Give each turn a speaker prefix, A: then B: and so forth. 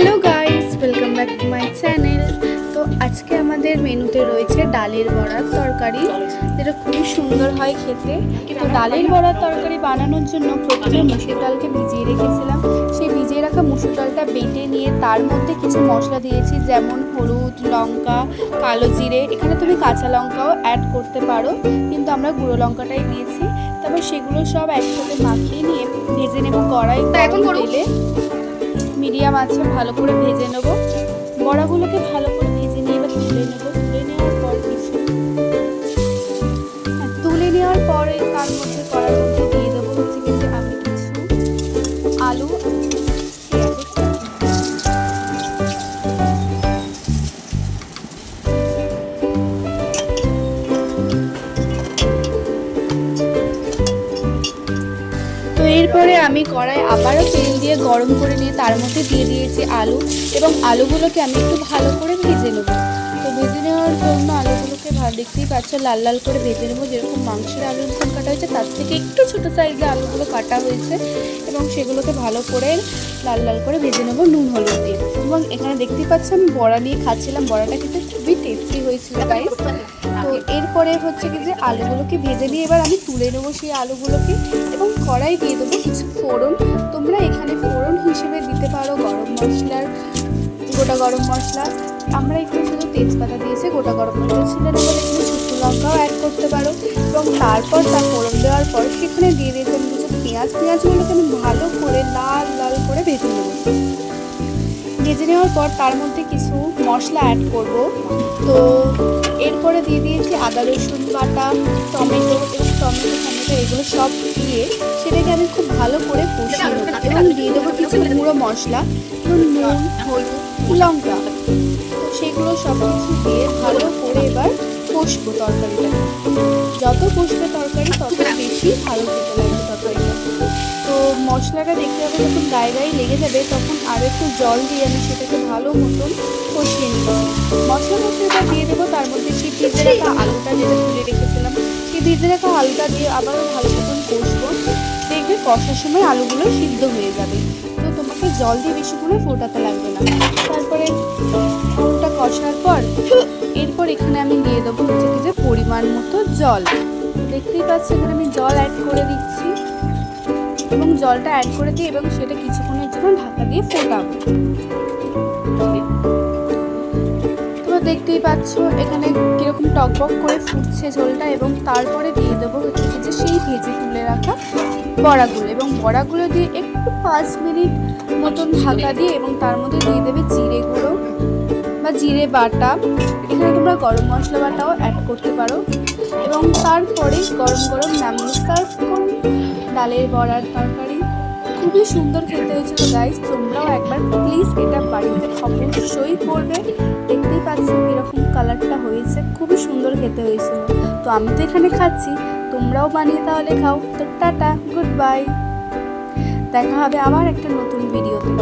A: Hello guys welcome back to my channel তো আজকে আমাদের মেনুতে রয়েছে ডালের বড়ার তরকারি। যেটা খুবই সুন্দর হয় খেতে। তো ডালের বড়ার তরকারি বানানোর জন্য প্রথমে মুসুর ডালকে ভিজিয়ে রেখেছিলাম। সেই ভিজিয়ে রাখা মুসুর ডালটা বেটে নিয়ে তার মধ্যে কিছু মশলা দিয়েছি যেমন হলুদ লঙ্কা কালো জিরে। এখানে তুমি কাঁচা লঙ্কাও অ্যাড করতে পারো কিন্তু আমরা গুঁড়ো লঙ্কাটাই দিয়েছি। তারপর সেগুলো সব একসাথে মাখিয়ে নিয়ে ভেজে নেব কড়াই এখন তেলে। মিডিয়াম আছে ভালো করে ভেজে নেব। বড়াগুলোকে ভালো করে এরপরে আমি কড়াই আবারও তেল দিয়ে গরম করে নিয়ে তার মধ্যে দিয়ে দিয়েছি আলু এবং আলুগুলোকে আমি একটু ভালো করে ভেজে নেব। তো ভেজে নেওয়ার জন্য আলুগুলোকে দেখতেই পাচ্ছ, লাল লাল করে ভেজে নেব। যেরকম মাংসের আলু যখন কাটা হয়েছে, তার থেকে একটু ছোটো সাইজে আলুগুলো কাটা হয়েছে এবং সেগুলোকে ভালো করে লাল লাল করে ভেজে নেব নুন, হলুদ দিয়ে। এবং এখানে দেখতেই পাচ্ছ, আমি বড়া নিয়ে খাচ্ছিলাম। বড়াটা কিন্তু খুবই টেস্টি হয়েছিল গাইস তো এরপরে হচ্ছে কি যে আলুগুলোকে ভেজে নিয়ে এবার আমি তুলে নেব সেই আলুগুলোকে এবং কড়াই দিয়ে দেবো কিছু ফোড়ন। তোমরা এখানে ফোড়ন হিসেবে দিতে পারো গরম মশলার, গোটা গরম মশলা। আমরা এখানে শুধু তেজপাতা দিয়েছি, গোটা গরম মশলা ছিল বলে এখানে শুকনো লঙ্কাও অ্যাড করতে পারো। এবং তারপর তার ফোড়ন দেওয়ার পর সেখানে দিয়ে দিয়েছি আমি কিছু পেঁয়াজ। পেঁয়াজগুলোকে আমি ভালো করে লাল লাল করে ভেজে নেব। ভেজে নেওয়ার পর তার মধ্যে কিছু মশলা অ্যাড করব। তো এরপরে দিয়ে দিয়েছি আদা, রসুন বাটা, টমেটো এবং টমেটো টমেটো, এগুলো সব দিয়ে সেটাকে আমি খুব ভালো করে কষিয়ে নেব। এবং দিয়ে দেবো কিছু গুঁড়ো মশলা, যেমন নুন, হলুদ, লঙ্কা। তো সেগুলো সব কিছু দিয়ে ভালো করে এবার কষবো তরকারিটা যত কষবে তরকারি, তত বেশি ভালো খেতে মশলাটা দেখতে হবে যখন গায়ে গায়ে লেগে যাবে তখন আরও একটু জল দিয়ে আমি সেটাকে ভালো মতন কষিয়ে নিচ্ছি। মধ্যে এবার দিয়ে দেবো তার মধ্যে সেই ভিজে রাখা আলুটা যেটা তুলে রেখেছিলাম সেই ভিজে রাখা আলুটা দিয়ে আবারও ভালো মতন কষবো। দেখবে কষার সময় আলুগুলো সিদ্ধ হয়ে যাবে। তো তোমাকে জল দিয়ে বেশি করে ফোটাতে লাগবে না। তারপরে আলুটা কষার পর এরপর এখানে আমি দিয়ে দেবো হচ্ছে কি যে পরিমাণ মতো জল। দেখতেই পাচ্ছি এখানে আমি জল অ্যাড করে দিচ্ছি। এবং জলটা অ্যাড করে দিই এবং সেটা কিছুক্ষণের জন্য ঢাকা দিয়ে ফোটাবো। তোমরা দেখতেই পাচ্ছ, এখানে কীরকম টকবক করে ফুটছে ঝোলটা এবং তারপরে দিয়ে দেবো হচ্ছে যে সেই ভেজে তুলে রাখা বড়াগুলো এবং বড়াগুলো দিয়ে একটু পাঁচ মিনিট মতন ঢাকা দিয়ে এবং তার মধ্যে দিয়ে দেবে জিরে গুঁড়ো বা জিরে বাটা। এখানে তোমরা গরম মশলা বাটাও অ্যাড করতে পারো। এবং তারপরে গরম গরম নামিয়ে সার্ভ করুন ডালের বড়ার তরকারি। খুবই সুন্দর খেতে হয়েছিল গাইস তোমরাও একবার প্লিজ এটা বাড়িতে অবশ্যই করবে। দেখতেই পাচ্ছ কীরকম কালারটা হয়েছে। খুবই সুন্দর খেতে হয়েছিল। তো আমি তো এখানে খাচ্ছি, তোমরাও বানিয়ে তাহলে খাও। তো টাটা গুড বাই দেখা হবে আবার একটা নতুন ভিডিওতে